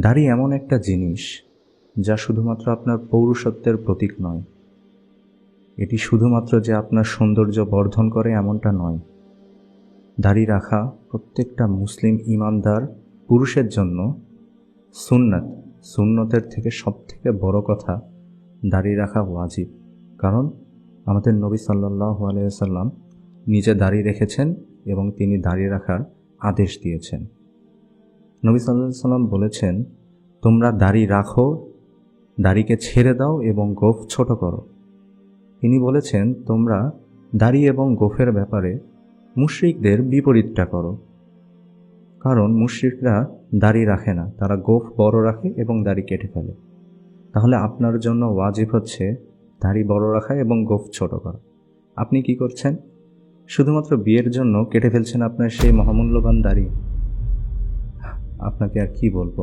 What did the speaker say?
দাড়ি এমন একটা জিনিস যা শুধুমাত্র আপনার পৌরুষত্বের প্রতীক নয়। এটি শুধুমাত্র যে আপনার সৌন্দর্য বর্ধন করে এমনটা নয়। দাড়ি রাখা প্রত্যেকটা মুসলিম ইমানদার পুরুষের জন্য সুন্নাত সুন্নতের থেকে সবথেকে বড় কথা দাড়ি রাখা ওয়াজিব। কারণ আমাদের নবী সাল্লাহ আলিয়াল্লাম নিজে দাড়ি রেখেছেন এবং তিনি দাড়ি রাখার আদেশ দিয়েছেন। নবী সাল্লাহ সাল্লাম বলেছেন, তোমরা দাড়ি রাখো, দাড়িকে ছেড়ে দাও এবং গোফ ছোট করো। তিনি বলেছেন, তোমরা দাড়ি এবং গোফের ব্যাপারে মুশরিকদের বিপরীতটা করো। কারণ মুশরিকরা দাড়ি রাখে না, তারা গোফ বড় রাখে এবং দাড়ি কেটে ফেলে। তাহলে আপনার জন্য ওয়াজিব হচ্ছে দাড়ি বড় রাখা এবং গোফ ছোট করা। আপনি কি করছেন? শুধুমাত্র বিয়ের জন্য কেটে ফেলছেন আপনার সেই মহামূল্যবান দাড়ি। আপনাকে আর কি বলব?